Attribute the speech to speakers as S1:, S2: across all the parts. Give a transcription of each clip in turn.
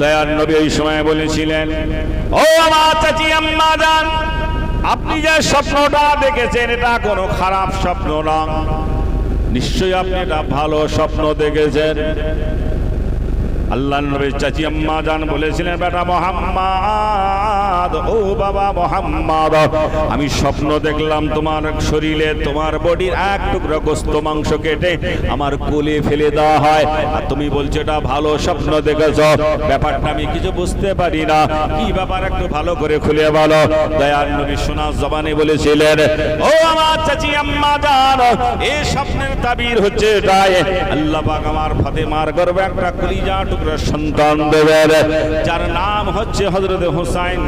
S1: দয়ার নবী ওই সময় বলেছিলেন, ও আমার চাচি আম্মা জান আপনি যে স্বপ্নটা দেখেছেন, এটা কোনো খারাপ স্বপ্ন না নিশ্চয়ই আপনি এটা ভালো স্বপ্ন দেখেছেন। আল্লাহ নবীর চাচি আম্মা জান বলেছিলেন, বেটা মোহাম্মদ, ও বাবা মোহাম্মদ, আমি স্বপ্ন দেখলাম তোমার শরীরে তোমার বডির এক টুকরো গোস্ত মাংস কেটে আমার কোলে ফেলে দেওয়া হয়। আর তুমি বলছো, এটা ভালো স্বপ্ন দেখেছ। ব্যাপারটা আমি কিছু বুঝতে পারি না। কি ব্যাপার একটু ভালো করে খুলে বলো। দয়ার নবী সোনা জবানে বলেছিলেন, ও আমার চাচি আম্মা জান এই স্বপ্নের তাবির হচ্ছে এটাই। আল্লাহ পাক আমার ফাতেমার গর্বে একটা কলিজা টুকরা সন্তান দেবেন যার নাম হচ্ছে হযরত হুসাইন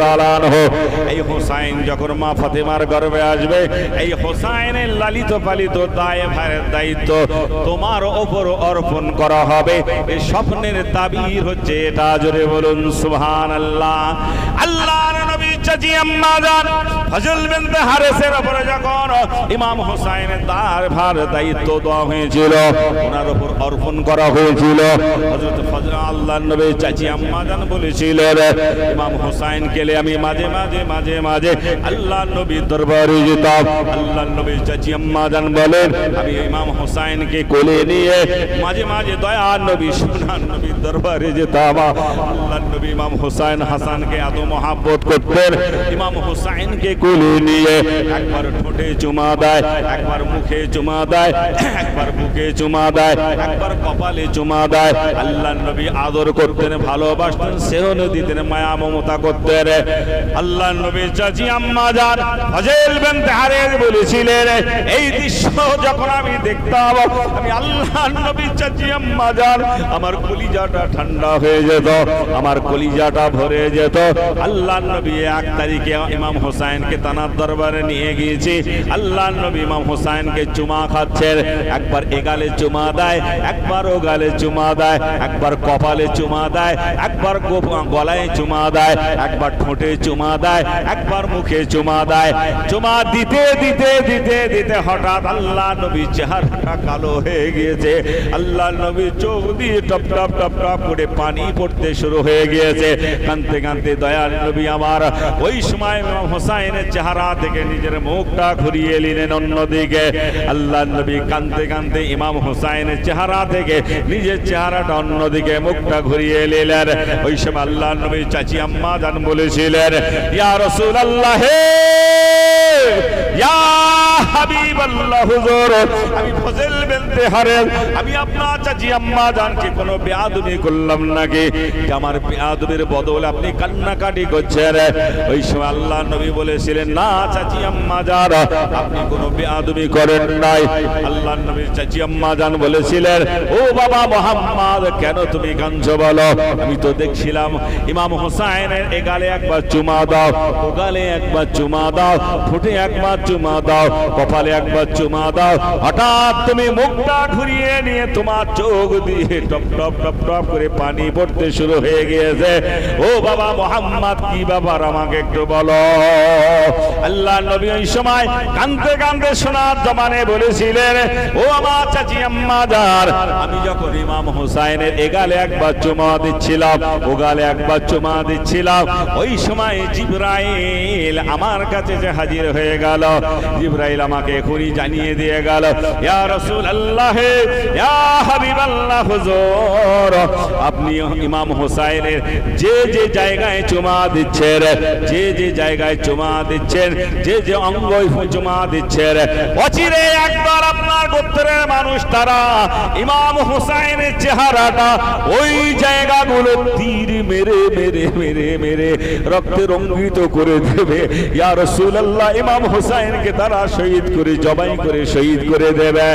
S1: তাআলা আনহু। এই হুসাইন যখন মা ফাতেমার গর্বে আসবে, এই হুসাইনের লালিত পালিত দায় ভাইয়ের দায়িত্ব তোমার ওপর অর্পণ করা হবে। এই স্বপ্নের তাবির হচ্ছে এটা। জোরে বলুন, সুবহানাল্লাহ। আল্লাহ নবী যখন ইমাম হুসাইনের ইমাম হুসাইন আমি আমি হুসাইনকে কোলে নিয়ে মাঝে মাঝে দয়া নবী, সোনার নবীর দরবারে যেতাম। আল্লাহ নবী ইমাম হুসাইন হাসানকে এত মহাব্বত করতেন ইমাম হুসাইনকে কোলে নিয়ে একবার ঠোঁটে চুমা দেয়, একবার মুখে চুমা দেয়, একবার বুকে চুমা দেয়, একবার কপালে চুমা দেয়। আল্লাহ নবী আদর করতেন, ভালোবাসতেন, সেহন দিতেন, মায়া মমতা করতেন। আল্লাহ নবী চাচি আম্মা যান ফজল বিন তাহারের বলেছিলেন, এই দৃশ্য যখন আমি দেখতাম, আমি আল্লাহ নবী চাচি আম্মা যান আমার কলিজাটা ঠান্ডা হয়ে যেত, আমার কলিজাটা ভরে যেত। আল্লাহ নবী এক তারিখে ইমাম হোসাইনকে তানার দরবারে নিয়ে গিয়েছি। আল্লাহ নবী ইমাম হোসাইনকে চুমা খাচ্ছেন একবার এগালে চুমা দেয়, একবার ও গালে চুমা দেয়, একবার কপালে চুমা দেয়, একবার গলায় চুমা দেয়, একবার ঠোঁটে চুমা দেয়, একবার মুখে চুমা দেয়। চুমা দিতে দিতে দিতে দিতে হঠাৎ আল্লাহ নবী চেহারাটা কালো হয়ে গিয়েছে। আল্লাহ নবী চোখ দিয়ে টপ টপ টপ টপ করে পানি পড়তে শুরু হয়ে গিয়েছে। কানতে কানতে দয়াল নবী আমার ওই সময় ইমাম হোসাইনের চেহারা থেকে নিজের মুখটা ঘুরিয়ে নিলেন অন্যদিকে। আল্লাহ নবী কানতে কানতে ইমাম হোসাইনের চেহারা থেকে নিজের চেহারাটা অন্যদিকে মুখটা ঘুরিয়ে নিলেন ওই সময় আল্লাহ নবী চাচি আম্মা জান বলেছিলেন, ইয়া রসুল আল্লাহ কোনো নাকি? আমার আপনি কান্নাকাটি আল্লাহ নবী বলেছিলেন, না চাচি আম্মা করেন নাই। আল্লাহ চাচি আম্মা জান বলেছিলেন, ও বাবা মোহাম্মদ, কেন তুমি কাঁদছো বলো? আমি তো দেখছিলাম, ইমাম হোসাইনের এ গালে একবার চুমা দাও ও গালে একবার চুমা দাও, ফুটে একবার চুমা দাও কপালে একবার চুমা দাও হঠাৎ তুমি মুখটা ঘুরিয়ে নিয়ে তোমার চোখ দিয়ে টপ টপ টপ টপ করে পানি পড়তে শুরু হয়ে গিয়েছে। ও বাবা মোহাম্মদ, কি ব্যাপার আমাকে একটু বলো? আল্লাহ নবী ওই সময় কান্দতে কান্দতে শোনার জমানে বলেছিলেন, ও আমার চাচি আম্মা যার, আমি যখন ইমাম হুসাইনের এগালে একবার চুমা দিচ্ছিলাম, ও গালে একবার চুমা দিচ্ছিলাম, ওই সময় জিব্রাইল আমার কাছে যে হাজির হয়ে গেল। জিব্রাইল আমাকে এখনই জানিয়ে দিয়ে গেল, ইয়া রাসূল আল্লাহ ইয়া হাবিব আল্লাহ হুজুর, আপনি ইমাম হুসাইনের যে যে জায়গায় চুমা দিচ্ছেন, যে যে জায়গায় চুমা দিচ্ছেন, যে যে অঙ্গ চুমা দিচ্ছেন, অচিরে একবার আপনার গোত্রের মানুষ তারা ইমাম হুসাইনের চেহারাটা ওই জায়গাগুলো তীর মেরে মেরে মেরে মেরে রক্তে রঙ্গিত করে দেবে। ইয়া রাসূলুল্লাহ, ইমাম হুসাইনকে তারা শহীদ করে জবাই করে শহীদ করে দেবে।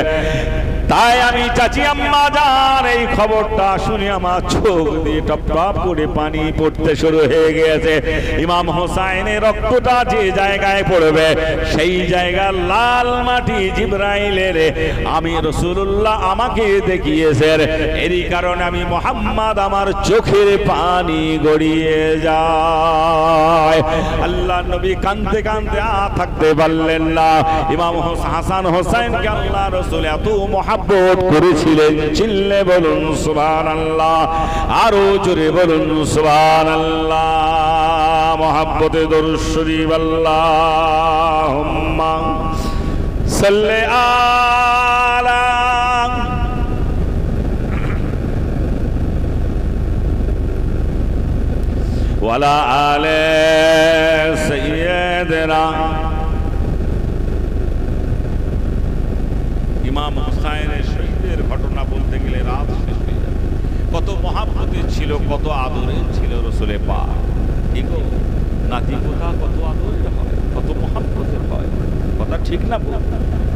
S1: তাই আমি চাচি আম্মা জান এই খবরটা শুনে আমার চোখ দিয়ে টপ টপ করে পানি পড়তে শুরু হয়ে গিয়েছে। ইমাম হোসাইনের রক্তটা যে জায়গায় পড়বে, সেই জায়গা লাল মাটি জিব্রাইলের। আমি রসুল্লাহ আমাকে দেখিয়েছেন, এরই কারণে আমি মোহাম্মদ আমার চোখের পানি গড়িয়ে যায়। আল্লাহ নবী কানতে কানতে আ থাকতে পারলেন না। ইমাম হোস- হাসান হোসেনকে আল্লাহ রসুল এত মহাব্বত মহাব্বত করেছিলেন। চিল্লে বলুন সুবান আল্লাহ আরও জোরে বলুন সুবান আল্লাহ মহাব্বতে দরুদ শরীফ আল্লাহুম্মা সাল্লি আলা হুসাইনের শহীদের ঘটনা বলতে রাত শেষ কত মহাব্বতের ছিল, কত আদরের ছিল রসুলে পা এগো নাতি পোতা কত আদরের হয়, কত মহাব্বতের হয়? কথা ঠিক না বল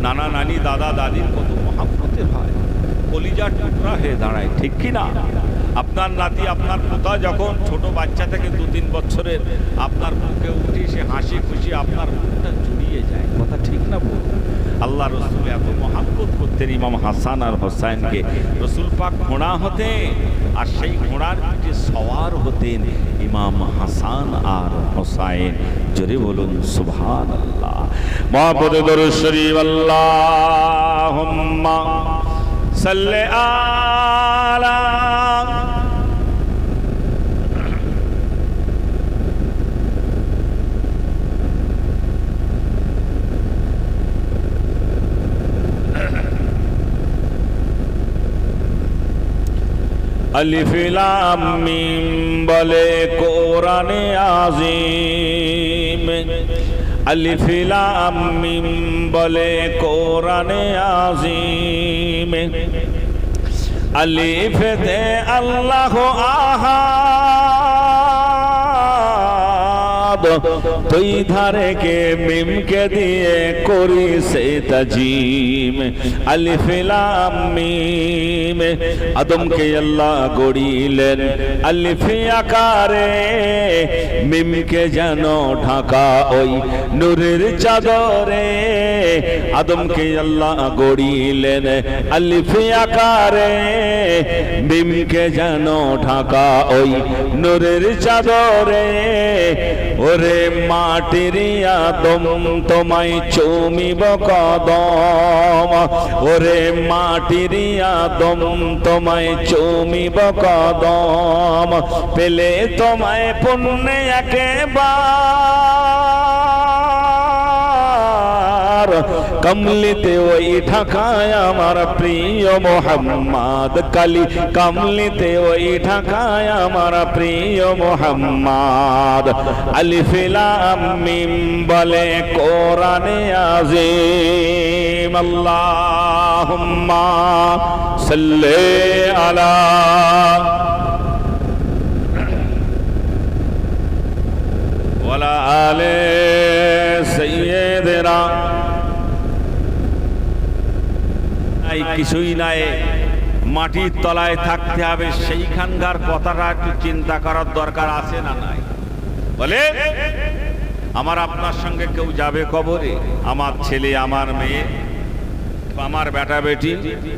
S1: নানা নানি, দাদা দাদির কত মহাব্বতের হয়। কলিজার টুকরা হয়ে দাঁড়ায়, ঠিক কি না? আপনার নাতি, আপনার পোতা যখন ছোট বাচ্চা থেকে দু তিন বছরের, আপনার মুখে উঠে সে হাসি খুশি, আপনার মুখটা জুড়িয়ে যায়, কথা ঠিক না বল আল্লাহ রসুল এত মহাব্বত করতেন ইমাম হাসান আর হোসাইনকে। রসুল পাক ঘোড়া হতেন আর সেই ঘোড়ার পিঠে সওয়ার হতেন ইমাম হাসান আর হোসাইন। জোরে বলুন সুবহান আল্লাহ মহাপদে শরীফ, আল্লাহুম্মা সাল্লি আলা আলিফ লাম মিম বলে কোরআনে আজিম। আলিফ লাম মিম বলে কোরআনে আজিম। আলিফেতে আল্লাহ আহাদ। তুই ধারে কে মিমকে দিয়ে করি সে তাজিম। আলিফ লাম মিম। আদমকে আল্লাহ গড়িলেন আলিফ আকারে। মিমকে যেন ঢাকা ওই নূরের চাদরে। আদমকে আল্লাহ গড়িলেন আলিফ আকারে। মিমকে যেন ঢাকা ওই নূরের চাদরে। ওরে মাটির আদম, তোমায় চুমিব কদম। ওরে মাটির আদম, তোমায় চুমিব কদম। পেলে তোমায় পুণ্যে একেবার। কমলিতে ওই ঢাকায় আমার প্রিয় মোহাম্মদ কালি কমলিতে ওই ঢাকায় আমার প্রিয় মোহাম্মদ আলিফিলাম মিম বলে কোরআনে আজিম আল্লাহুম্মা সাল্লি আলা ওয়ালা আলে সাইয়্যিদিনা নাই, কিছুই নাই। মাটির তলায় থাকতে হবে, সেইখানকার কথাটা একটু চিন্তা করার দরকার আছে না নাই? বলে, আমার আপনার সঙ্গে কেউ যাবে কবরে? আমার ছেলে, আমার মেয়ে, আমার বেটা বেটি,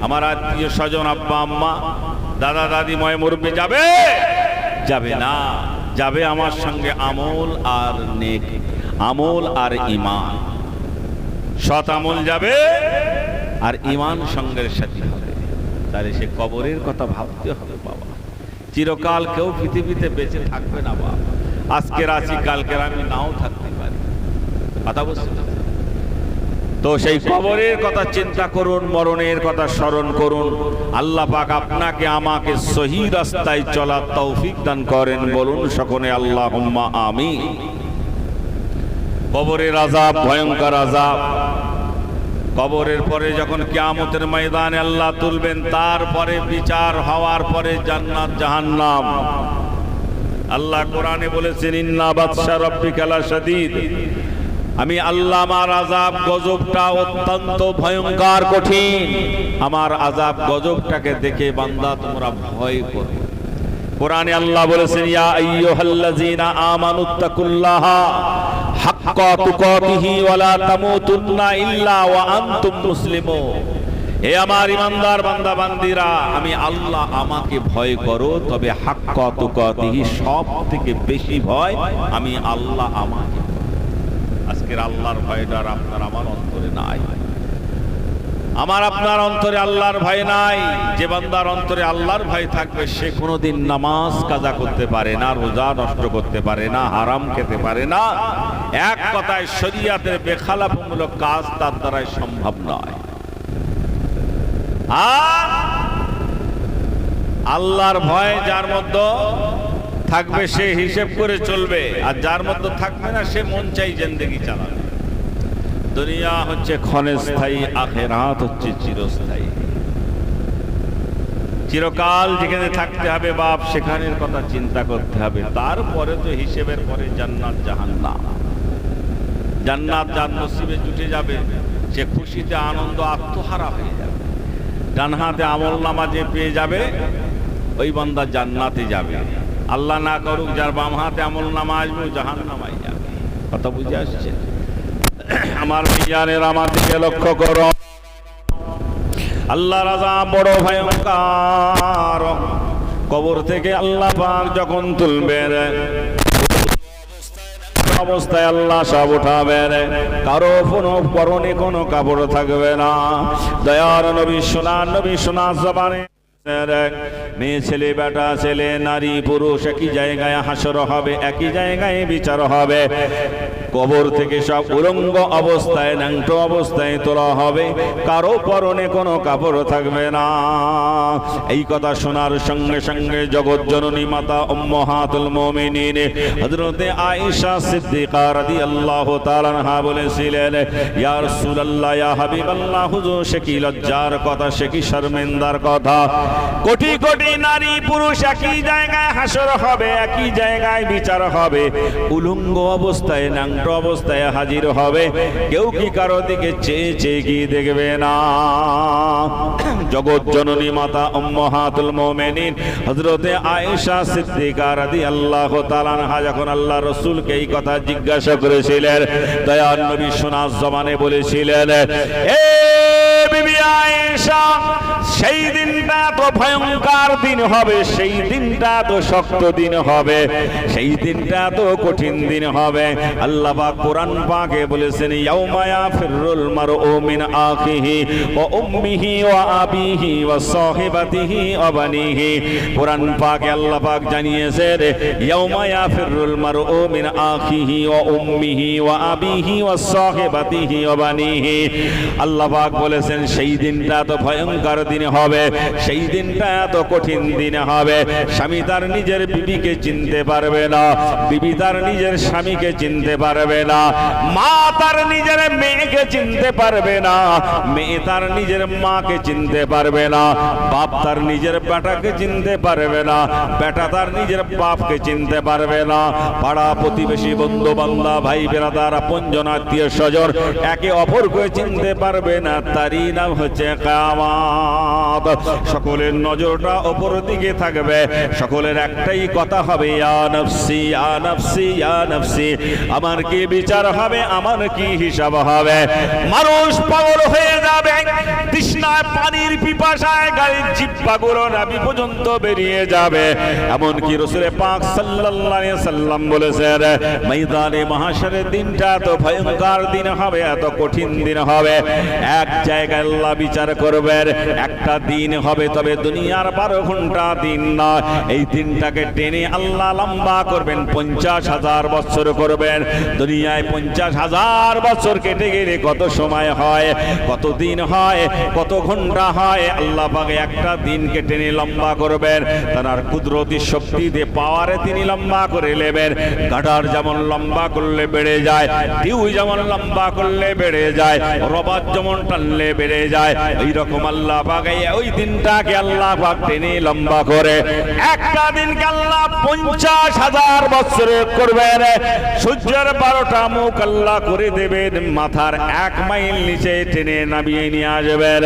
S1: আমার আত্মীয় স্বজন, আব্বা, আম্মা, দাদা, দাদি, ময় মুরব্বী যাবে? যাবে না। যাবে আমার সঙ্গে আমল আর নেক, আমল আর ইমান সৎ আমল যাবে? আর ইমান সঙ্গের সাথে হবে। তাহলে সে কবরের কথা ভাবতে হবে, বাবা। চিরকাল কেউ পৃথিবীতে বেঁচে থাকবে না, বাবা। আজকের আছি কালকের আমি নাও থাকতে পারি। কথা বুঝতে তো সেই কবরের কথা চিন্তা করুন, মরণের কথা স্মরণ করুন। আল্লাহ পাক আপনাকে, আমাকে সহি রাস্তায় চলার তৌফিক দান করেন। বলুন সকলে আল্লাহ আমি কবরের আজাব ভয়ঙ্কর আজাব কবরের পরে যখন কিয়ামতের ময়দানে আল্লাহ তুলবেন, তারপরে বিচার হওয়ার পরে জান্নাত জাহান্নাম। আল্লাহ কোরআনে বলেছেন, ইন্না বাদশা রব্বিকালা শাদীদ। আমি আল্লাহ আমার আজাব গজবটা অত্যন্ত ভয়ঙ্কর, কঠিন। আমার আজাব গজবটাকে দেখে বান্দা তোমরা ভয় করো। কোরআনে আল্লাহ বলেছেন, ইয়া আইয়ুহাল্লাযীনা আমানুত্তাকুল্লাহা হাক্কা তুকাতিহি ওয়া লা তামুতুন্না ইল্লা ওয়া আনতুম মুসলিমুন। হে আমার ইমানদার বান্দা, বান্দিরা, আমি আল্লাহ আমাকে ভয় করো, তবে হাক্কা তুকাতিহি সব থেকে বেশি ভয় আমি আল্লাহ আমাকে। আজকের আল্লাহর ভয়টা আপনার আমার অন্তরে নাই। আমার আপনার অন্তরে আল্লাহর ভয় নাই। যে বান্দার অন্তরে আল্লাহর ভয় থাকবে, সে কোনোদিন নামাজ কাজা করতে পারে না, রোজা নষ্ট করতে পারে না, হারাম খেতে পারে না। এক কথায় শরিয়াতের বেখালাপমূলক কাজ তার দ্বারাই সম্ভব নয়। আর আল্লাহর ভয় যার মধ্যে থাকবে, সে হিসেব করে চলবে। আর যার মধ্যে থাকবে না, সে মন চাই জিন্দগি চালাবে। দুনিয়া হচ্ছে ক্ষণস্থায়ী আখেরাত হচ্ছে চিরস্থায়ী। চিরকাল যেখানে থাকতে হবে বাপ, সেখানের কথা চিন্তা করতে হবে। তারপরে তো হিসেবের পরে জান্নাত, জাহান্নাম। জান্নাত যার নসিবে জুটে যাবে, সে খুশিতে, আনন্দ, আত্মহারা হয়ে যাবে। ডান হাতে আমল নামা যে পেয়ে যাবে, ওই বান্দা জান্নাতে যাবে। আল্লাহ না করুক, যার বাম হাতে আমল নামা আসবে জাহান নামাই যাবে। কথা বুঝে আসছে? আমার বিজ্ঞানের আমার দিকে লক্ষ্য করো। আল্লাহ রাজা বড় ভয়ঙ্কর। কবর থেকে আল্লাহ পাক যখন তুলবেন, অবস্থায় আল্লাহ সব উঠাবেন। কারও কোনো পরনে কোনো কাপড় থাকবে না। দয়ার নবী সোনা নবী সোনা জবানে মেয়ে ছেলে, বেটা ছেলে, নারী, পুরুষ একই জায়গায় হাসর হবে, একই জায়গায় বিচার হবে। কবর থেকে সব উলঙ্গ অবস্থায়, ন্যাংটো অবস্থায় তোলা হবে। কারও পরনে কোনো কাপড় থাকবে না। এই কথা শোনার সঙ্গে সঙ্গে জগৎ জননী মাতা উম্মাহাতুল মুমিনিন হযরতে আয়েশা সিদ্দিকা রাদিয়াল্লাহু তাআলা আনহা বলেছিলেন, ইয়া রাসূলুল্লাহ, ইয়া হাবিবাল্লাহ, হুজুর, সে কি লজ্জার কথা, সে কি শর্মিন্দার কথা? কোটি কোটি নারী পুরুষ একই জায়গায় হাসর হবে, একই জায়গায় বিচার হবে। উলঙ্গ অবস্থায় ন্যাংট অবস্থায় হাজির হবে। কেউ কি কারও দিকে চেয়ে চেয়ে কি দেখবে না? জগৎ জননী মাতা উম্মাহাতুল মুমিনিন, হযরতে আয়েশা সিদ্দিকা রাদিয়াল্লাহু তাআলা আনহা যখন আল্লাহ রাসূলকে এই কথা জিজ্ঞাসা করেছিলেন দয়ার নবী সোনার জমানে বলেছিলেন, এ বিবি আয়েশা, সেই দিনটা তো ভয়ঙ্কর দিন হবে, সেই দিনটা তো শক্ত দিন হবে, সেই দিনটা তো কঠিন দিন হবে। আল্লাহ পাক কোরআন বলেছেন, ইয়াউমা ইয়াফিরুল মারউ মিন আখিহি ওয়া উম্মিহি ওয়া আবিহি ওয়া সাহিবাতিহি ওয়া বানিহি। কোরআন পাকে আল্লাহ পাক জানিয়েছেন, ইয়াউমা ইয়াফিরুল মারউ মিন আখিহি ওয়া উম্মিহি ওয়া আবিহি ওয়া সাহিবাতিহি ওয়া বানিহি। আল্লাহ পাক বলেছেন, সেই দিনটা তো ভয়ঙ্কর দিন হবে, সেই দিনটা এত কঠিন দিন হবে। স্বামী তার নিজের বিবিকে চিনতে পারবে না, বিবি তার নিজের স্বামীকে চিনতে পারবে না। মা তার নিজের মেয়েকে চিনতে পারবে না। মেয়ে তার নিজের মাকে চিনতে পারবে না। বাপ তার নিজের বেটাকে চিনতে পারবে না। বেটা তার নিজের বাপকে চিনতে পারবে না। পাড়া প্রতিবেশী বন্ধু বান্ধব ভাই, বেড়াদার, আপনজন, আত্মীয়, স্বজন একে অপরকে চিনতে পারবে না। তারই নাম হচ্ছে কামাত সকলের নজরটা ওপর দিকে থাকবে। সকলের একটাই কথা হবে, ইয়া নফসি ইয়া নফসি ইয়া নফসি, আমার কি বিচার হবে? আমার কি হিসাব হবে? মানুষ পাগল হয়ে যাবে। তৃষ্ণায় পানির পিপাসায় গাড়ির জিব্বাগুলো নাবি পর্যন্ত বেরিয়ে যাবে। এমন কি রসুলের পাক সাল্লাল্লাহু সাল্লাম বলেছেন, ময়দানে মহাশরের দিনটা তো ভয়ঙ্কর দিন হবে, এত কঠিন দিন হবে। এক জায়গায় আল্লাহ বিচার করবেন, একটা দিন হবে, তবে দুনিয়ার বারো ঘণ্টা দিন না। এই দিনটাকে টেনে আল্লাহ লম্বা করবেন, পঞ্চাশ হাজার বছর করবেন। দুনিয়ায় পঞ্চাশ হাজার বছর কেটে গেলে কত সময় হয়, কত দিন হয়, কত ঘণ্টা হয়? আল্লাহ পাকে একটা দিনকে টেনে লম্বা করবেন। তার কুদরতি শক্তি দিয়ে পাওয়ারে তিনি লম্বা করে নেবেন। গাডার যেমন লম্বা করলে বেড়ে যায় টিউ যেমন লম্বা করলে বেড়ে যায় রবার যেমন টানলে বেড়ে যায় ওই রকম আল্লাহ পাকে ওই দিনটাকে আল্লাহ পাক টেনে লম্বা করে। একটা দিনকে আল্লাহ পঞ্চাশ হাজার বছর করবেন। সূর্যের বারোটা মুখ আল্লাহ করে দেবেন, মাথার এক মাইল নিচে টেনে নামিয়ে নিয়ে আসবেন।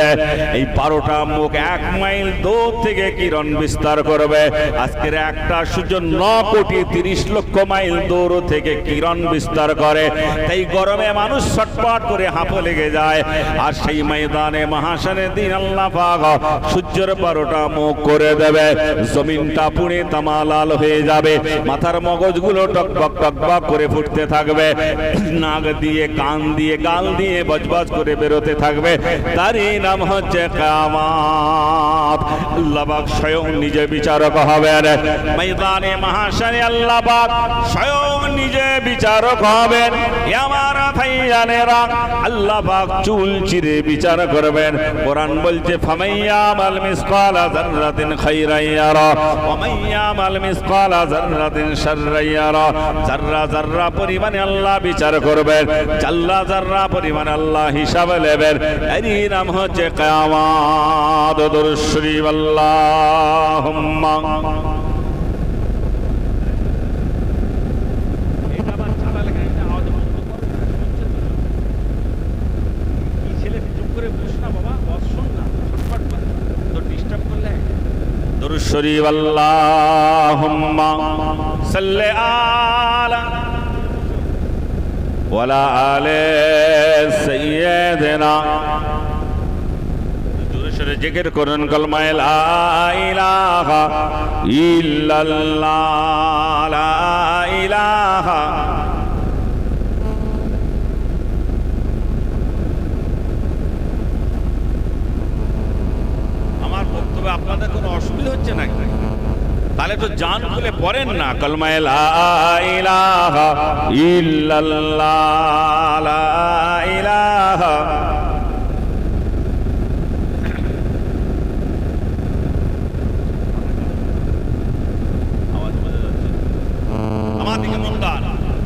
S1: এই বারোটা মুখ এক মাইল দূর থেকে কিরণ বিস্তার করবে। আজকের একটা সূর্য ন কোটি তিরিশ লক্ষ মাইল দূর থেকে কিরণ বিস্তার করে। তাই গরমে মানুষ ছটপট করে হাঁপো লেগে যায়। আর সেই ময়দানে মহাশানের দিন আল্লাহ পাক সূর্যের বারোটা মুখ করে দেবে। জমিনটা পুড়ে তামালাল হয়ে যাবে। মাথার মগজগুলো টক টকবক টকবক করে ফুটতে থাকবে। থাকবে। নাক দিয়ে, কান দিয়ে, গাল দিয়ে বজবজ করে বেরোতে থাকবে। তারই নাম হচ্ছে কামাত। আল্লাহ পাক স্বয়ং নিজে বিচারক হবেন। ময়দানে মহাশানে আল্লাহবাক স্বয়ং নিজে বিচারক হবেন। আমার ভাইয়ানেরা আল্লাহ পাক চুল চিরে বিচার করবেন। কোরআন বলছে, ফামাইয়ামাল মিসকালা যাররাতিন খাইরান ইয়ারা ওয়া মাইয়ামাল মিসকালা যাররাতিন শাররান ইয়ারা যাররা যাররা পরিমাণে আল্লাহ বিচার করবেন। জাল্লা যাররা পরিমাণে আল্লাহ হিসাব নেবেন। এরই নাম হচ্ছে দরুদ শরীফ আল্লাহুম্মা।
S2: এটা আবার চালালে
S1: ওয়ালা আলে সাইয়্যিদিনা সরে জিকির করুন, কলমায় লা ইলাহা ইল্লাল্লাহ, লা ইলাহা। আমার বক্তব্যে আপনাদের কোনো অসুবিধা হচ্ছে নাকি? তাহলে তো জান খুলে পড়েন না, কলমায় লা ইলাহা। ইল্লাল্লাহ, লা ইলাহা।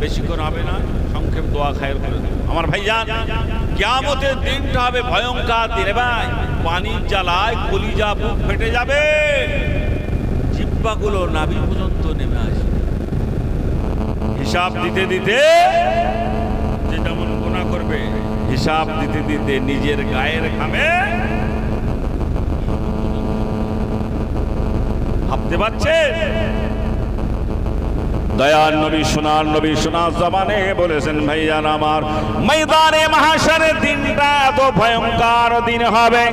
S1: বেশিক্ষণ হবে না, সংক্ষেপ দোয়া খায়ের করে। আমার ভাইজান, কিয়ামতের দিনটা হবে ভয়ঙ্কর দিন ভাই। পানির জ্বালায় কলিজা বুক ফেটে যাবে। জিব্বাগুলো নাভি পর্যন্ত নেমে আসবে। হিসাব দিতে দিতে যে যেমন গোনা করবে, হিসাব দিতে দিতে নিজের গায়ের খামে ভাবতে পারছে? দয়ার নবী, সোনার নবী, সোনার জমানে বলেছেন, ভাইয়ান আমার ময়দানে এত ভয়ঙ্কর দিন হবে।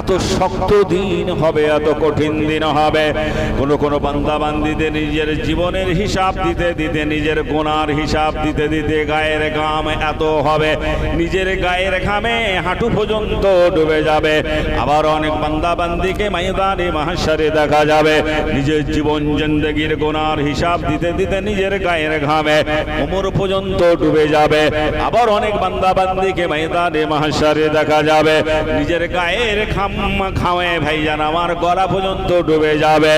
S1: এত শক্ত দিন হবে, এত কঠিন দিন হবে। কোন কোন বান্দা বান্দিদের নিজের জীবনের হিসাব দিতে দিতে, নিজের গোনার হিসাব দিতে দিতে গায়ের ঘাম এত হবে। নিজের গায়ের ঘামে হাঁটু পর্যন্ত ডুবে যাবে। আবার অনেক বান্দা বান্দিকে ময়দানে মহাশারে দেখা যাবে। নিজের জীবন জিন্দগির গোনার হিসাব দিতে দিতে নিজের গায়ের ঘামে কোমর পর্যন্ত ডুবে যাবে। আবার অনেক বান্দা বান্দিকে ময়দানে মহাশারে দেখা যাবে। নিজের গায়ের খাম খামে ভাইজান, আমার গলা পর্যন্ত ডুবে যাবে।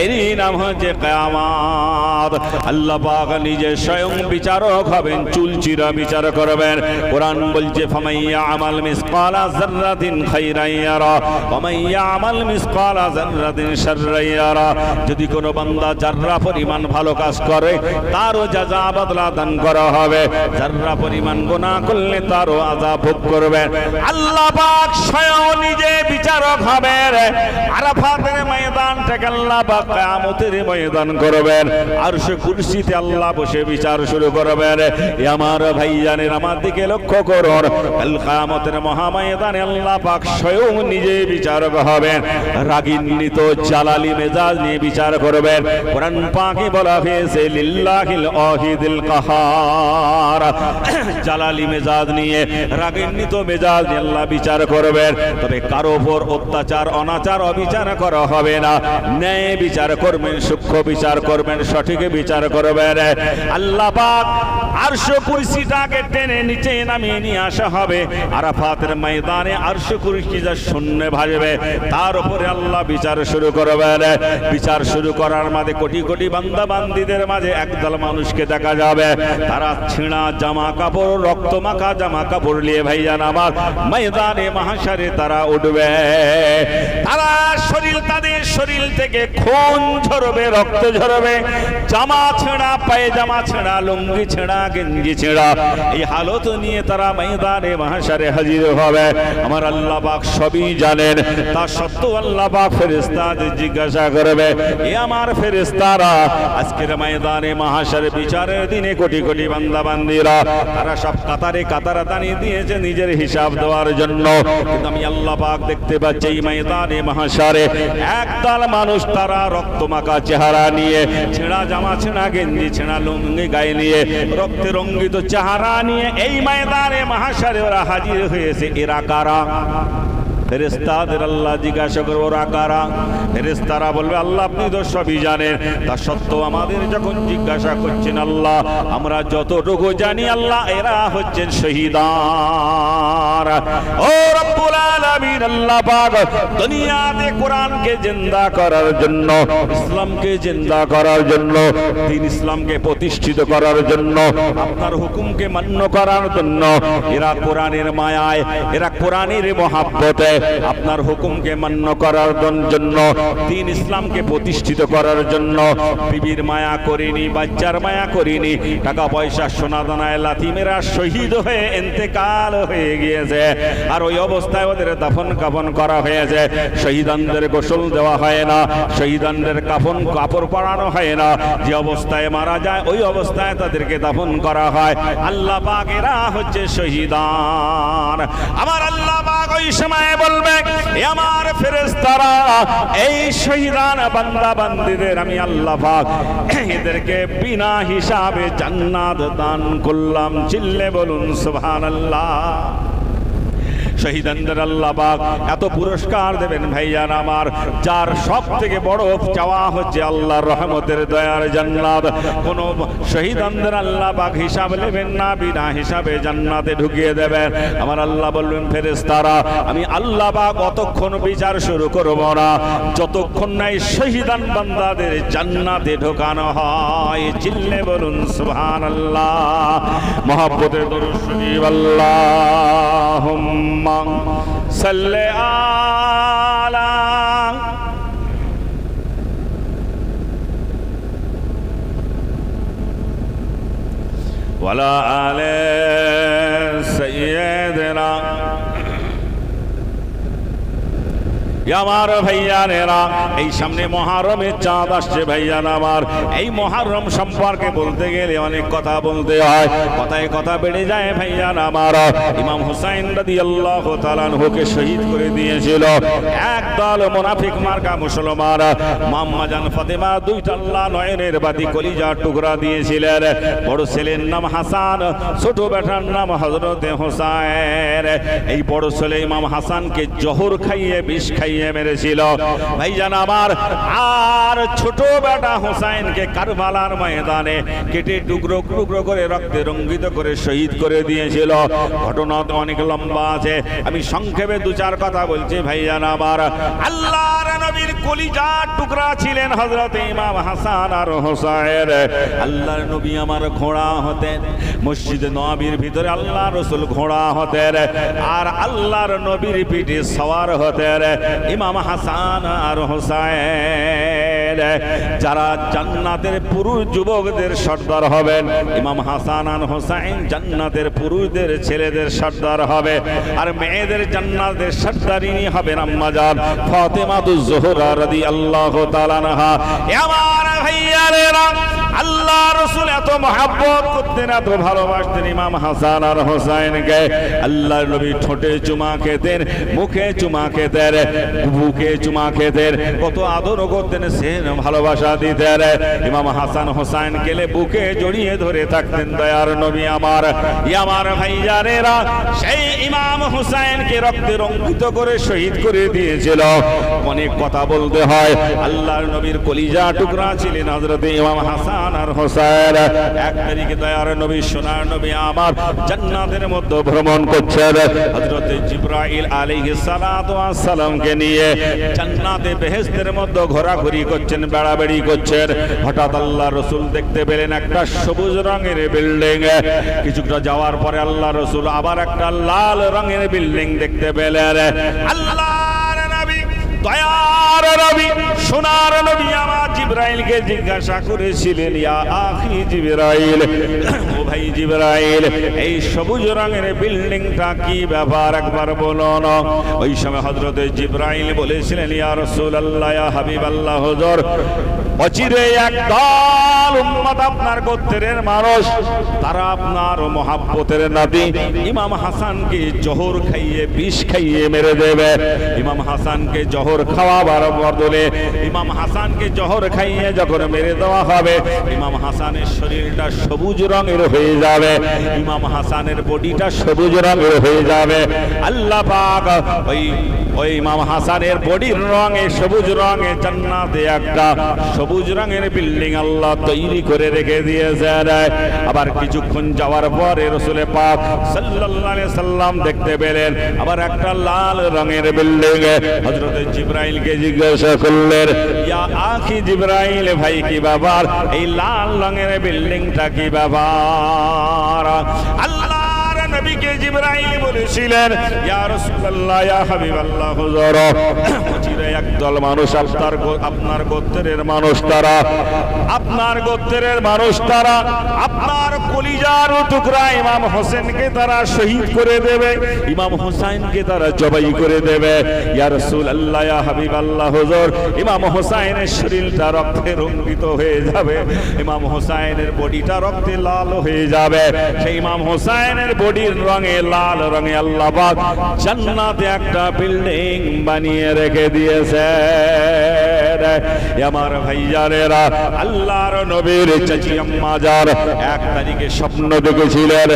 S1: এরই নাম হচ্ছে কায়ামাত। আল্লাহ পাক নিজে স্বয়ং বিচারক হবেন, চুল চিরা বিচার করবেন। কোরআন বলছে ফামাইয়া আমাল মিসকালা যাররাতিন খাইরান ইয়ারা ওয়া মাইয়া আমাল মিসকালা যাররাতিন শাররান ইয়ারা। যদি কোনো বান্দা যাররা পরিমাণ ভালো কাজ করে, তারও যাজা বদলা দান করা হবে। যাররা পরিমাণ গুনাহ করলে তারও আযাব ভোগ করবেন আল্লাহ স্বয়ং নিজে বিচারক হবেন আরাফাতের ময়দান থেকে আল্লাহ পাক ময়দান করবেন। আর সে কুরসিতে আল্লাহ বসে বিচার শুরু করবেন আমার ভাইজানের আমার দিকে লক্ষ্য করুন। কাল মহাময়দানে আল্লাহ স্বয়ং নিজে বিচারক হবেন। রাগিন্বিত জালালি মেজাজ নিয়ে বিচার করবেন। কোরআন পাকে বলা হয়েছে, লিল্লাহিল ওয়াহিদিল কাহার। জালালি মেজাজ নিয়ে রাগিন্বিত মেজাজ নিয়ে আল্লাহ বিচার করবেন, তবে কারও উপর অত্যাচার, অনাচার, অবিচার করা হবে না। ন্যায় বিচার করবেন, সূক্ষ্ম বিচার করবেন, সঠিক বিচার করবেন। আল্লাহ পাক আরশ কুরসিটাকে টেনে নিচে নামিয়ে নিয়ে আসা হবে। আরাফাতের ময়দানে আরশ কুরসি যা শূন্য ভাজবে তার উপরে আল্লাহ বিচার শুরু করবেন। বিচার শুরু করার মাঝে কোটি কোটি বান্দা বান্দিদের মাঝে একদল মানুষকে দেখা যাবে। তারা ছিঁড়া জামা কাপড় রক্ত মাখা জামা কাপড় নিয়ে ভাইজান আমার ময়দানে মহাশারে তারা উঠবে। তারা শরীর, তাদের শরীর থেকে খুন ঝরবে, রক্ত ঝরবে। জামা ছেঁড়া পায়ে জামা ছেঁড়া, লুঙ্গি ছেঁড়া, গেঞ্জি ছেঁড়া, এই হালত নিয়ে তারা ময়দানে মহাশারে হাজির হবে। আমার আল্লাহ পাক সবই জানেন। তা সত্ত্বেও আল্লাহ পাক ফেরেস্তাদের জিজ্ঞাসা করবে, এ আমার ফেরেস্তারা আজকের ময়দানে মহাশারে বিচারের দিনে কোটি কোটি বান্দা বান্দিরা তারা সব কাতারে কাতারা দাঁড়িয়ে দিয়েছে, নিজের হিসাব দেওয়ার জন্য। কিন্তু আমি আল্লাহ পাক দেখতে পাচ্ছি এই ময়দানে মহাশারে একদল মানুষ তারা রক্তমাখা চেহারা নিয়ে, ছেঁড়া জামা, ছেঁড়া গেঞ্জি, ছেঁড়া লুঙ্গি গায়ে নিয়ে, রক্তে রঙ্গিত চেহারা নিয়ে এই ময়দানে মহাসারে ওরা হাজির হয়েছে। এরা কারা? ফেরেস্তাদের আল্লাহ জিজ্ঞাসা করব কারা? ফেরেস্তারা বলবে, আল্লাহ, আপনি তো সবই জানেন। তা সত্ত্বেও আমাদের যখন জিজ্ঞাসা করছেন, আল্লাহ, আমরা যতটুকু জানি, আল্লাহ, এরা হচ্ছেন শহীদার ও রব্বুল আলামিন, আল্লাহ পাক দুনিয়াতে কোরআনকে জিন্দা করার জন্য, ইসলামকে জিন্দা করার জন্য, দিন ইসলামকে প্রতিষ্ঠিত করার জন্য, আপনার হুকুমকে মান্য করার জন্য, এরা কোরআনের মায়ায়, এরা কোরআনের মহাব্বতে আপনার হুকুমকে মান্য করার জন্য দিন ইসলামকে প্রতিষ্ঠিত করার জন্য, বিবির মায়া করিনি, বাচ্চার মায়া করিনি, টাকা পয়সা, সোনা দানায় লাথিমেরা শহীদ হয়ে এন্তেকাল হয়ে গিয়েছে। আর ওই অবস্থায় ওদের দাফন কাফন করা হয়েছে। শহীদানদের গোসল দেওয়া হয় না, শহীদানদের কাফন কাপড় পরানো হয় না। যে অবস্থায় মারা যায়, ওই অবস্থায় তাদেরকে দাফন করা হয়। আল্লাহ পাক এরা হচ্ছে শহীদান। আমার আল্লাহ পাক ওই সময় বলবে, "এ আমার ফেরেস্তারা এই শহীদান বান্দা বান্দিদের আমি আল্লাহ পাক এদেরকে বিনা হিসাবে জান্নাত দান করলাম। চিল্লে বলুন, সুবহানাল্লাহ। শহীদানদের আল্লাহ পাক এত পুরস্কার দেবেন ভাইয়ান আমার, যার সব থেকে বড় চাওয়া হচ্ছে আল্লাহর রহমতের দয়ার জান্নাত। কোন শহীদানদের আল্লাহ পাক হিসাব নেবেন না, বিনা হিসাবে জান্নাতে ঢুকিয়ে দেবেন আমার আল্লাহ বলবেন, ফেরেশতারা, আমি আল্লাহ পাক অতক্ষণ বিচার শুরু করব না। যতক্ষণ নাই শহীদান বান্দাদের জান্নাতে ঢোকানো হয়, চিল্লে বলুন, সুবহানাল্লাহ। মহাব্বতের দরুদ শরীফ, আল্লাহুম্মা সাল্লি আলা ওয়ালা আলে আমার ভাইয়ানেরা, এই সামনে মহারমের চাঁদ আসছে ভাইয়ান আমার। এই মহারম সম্পর্কে বলতে গেলে অনেক কথা বলতে হয়। কথায় কথা বেড়ে যায় ভাইয়ান আমার। ইমাম হুসাইন রাদি আল্লাহ তালানহুকে শহীদ করে দিয়েছিল। একদল মোনাফিক মার্কা মুসলমান। মাম্মা জান ফাতেমা দুইটা নয়নের বাতি কলিজার টুকরা দিয়েছিলেন। বড় ছেলের নাম হাসান, ছোট বেটার নাম হজরতে হোসাইন। এই বড় ছেলে ইমাম হাসানকে জহর খাইয়ে বিষ খাইয়ে মেরেছিল। ভাইজান আমার, আর ছোট বেটা হোসাইনকে কারবালার ময়দানে কেটে টুকরো টুকরো করে রক্তে রঙ্গিত করে শহীদ করে দিয়েছিল। ঘটনা তো অনেক লম্বা আছে। আমি সংক্ষেপে দু চার কথা বলছি, ভাইজান আমার। আমার ঘোড়া হতেন, মসজিদে নবীর ভিতরে আল্লাহ রসুল ঘোড়া হতেন, আর আল্লাহর নবীর পিঠে সওয়ার হতেন। ইমাম হাসান আর হোসাইন, যারা জান্নাতের পুরুষ যুবকদের সর্দার হবেন, ইমাম হাসান আর হোসাইন জান্নাতের পুরুষদের ছেলেদের সর্দার হবে, আর মেয়েদের জান্নাতের সর্দারিনী হবেন আম্মাজান ফাতেমাতুজ জোহরা রাদিয়াল্লাহু তাআলা আনহা। এ আমার ভাইয়ারেরা আল্লাহ রসুল এত মহাব্বত করতেন, এত ভালোবাসতেন ইমাম হাসান আর হোসাইনকে। আল্লাহ নবী ঠোঁটে চুমা খেতেন, মুখে চুমা খেতেন বুকে চুমা খেতেন। কত আদর করতেন সে ভালোবাসা দিতেন। ইমাম হাসান হোসাইন গেলে বুকে জড়িয়ে ধরে থাকতেন, দয়ার নবী আমার আমার ভাইজানেরা সেই ইমাম হুসাইনকে রক্তে রঙ্কিত করে শহীদ করে দিয়েছিল। অনেক কথা বলতে হয়। আল্লাহর নবীর কলিজা টুকরা ছিলেন হযরত ইমাম হাসান আর হোসাইন। এক তারিখে দয়ার নবী, সোনার নবী আমার জান্নাতের মধ্যে ভ্রমণ করছেন। হযরত জিবরাইল আলাইহিস সালাতু সালামকে নিয়ে জান্নাতে বেহেশতের মধ্যে ঘোরাঘুরি করছেন, বেড়াবেড়ি করছেন। হঠাৎ আল্লাহ রসুল দেখতে পেলেন একটা সবুজ রঙের বিল্ডিং। কিছুটা যাওয়ার পরে আল্লাহ রসুল আবার একটা লাল রঙের বিল্ডিং দেখতে পেলেন। আল্লাহর নবী, দয়ার নবী, সোনার নবী আমার জিব্রাইলকে জিজ্ঞাসা করেছিলেন, ইয়া আখি জিব্রাইল ভাই জিব্রাইল, এই সবুজ রঙের বিল্ডিংটা কি ব্যাপার? একবার বলুন। ওই সময় হযরতে জিব্রাইল বলেছিলেন, ইয়া রাসূলুল্লাহ, ইয়া হাবিবাল্লাহ, হুজুর, অচিরে এক দল উম্মত আপনার গোত্রের মানুষ, তারা আপনার মহাব্বতের নাতি। ইমাম হাসানকে জহর খাইয়ে, বিষ খাইয়ে মেরে দেবে। ইমাম হাসানকে জহর খাওয়াবার বদলে ইমাম হাসানকে জহর খাইয়ে যখন মেরে দেওয়া হবে, ইমাম হাসানের শরীরটা সবুজ রঙের হয়ে যাবে। ইমাম হাসানের বডিটা সবুজ রঙের হয়ে যাবে। আল্লাহ পাক ওই ওই ইমাম হাসানের বডির রঙে, সবুজ রঙে জান্নাতে একটা সবুজ রঙের বিল্ডিং আল্লাহ তৈরি করে রেখে দিয়েছেন আবার কিছুক্ষণ যাওয়ার পরে রসুলে পাক সাল্লাল্লাহু সাল্লাম দেখতে পেলেন, আবার একটা লাল রঙের বিল্ডিং হযরত জিব্রাইলকে জিজ্ঞাসা করলেন, ইয়া আখি জিব্রাইল, ভাই কি ব্যাপার? এই লাল রঙের বিল্ডিংটা কি ব্যাপার আল্লাহর নবীকে জিব্রাইল বলেছিলেন ইয়া রাসূলুল্লাহ ইয়া হাবিবাল্লাহ হুজুর। একদল মানুষ আপনার আপনার গোত্রের মানুষ তারা। আপনার গোত্রের মানুষ তারা। আপনার কলিজার টুকরা ইমাম হোসেনকে তারা শহীদ করে দেবে। ইমাম হোসেনকে তারা জবাই করে দেবে। ইয়া রাসূলুল্লাহ, ইয়া হাবিবাল্লাহ, হুজুর। ইমাম হোসেনের শরীরটা রক্তে রঞ্জিত হয়ে যাবে। ইমাম হোসেনের বডিটা রক্তে লাল হয়ে যাবে। সেই ইমাম হোসেনের বডির রঙে লাল রঙে আল্লাহ পাক জান্নাতে একটা বিল্ডিং বানিয়ে রেখে দিয়েছে। আমার ভাইজানেরা আল্লাহর নবীর চাচি আম্মা যার এক তারিখে স্বপ্ন দেখেছিলেন।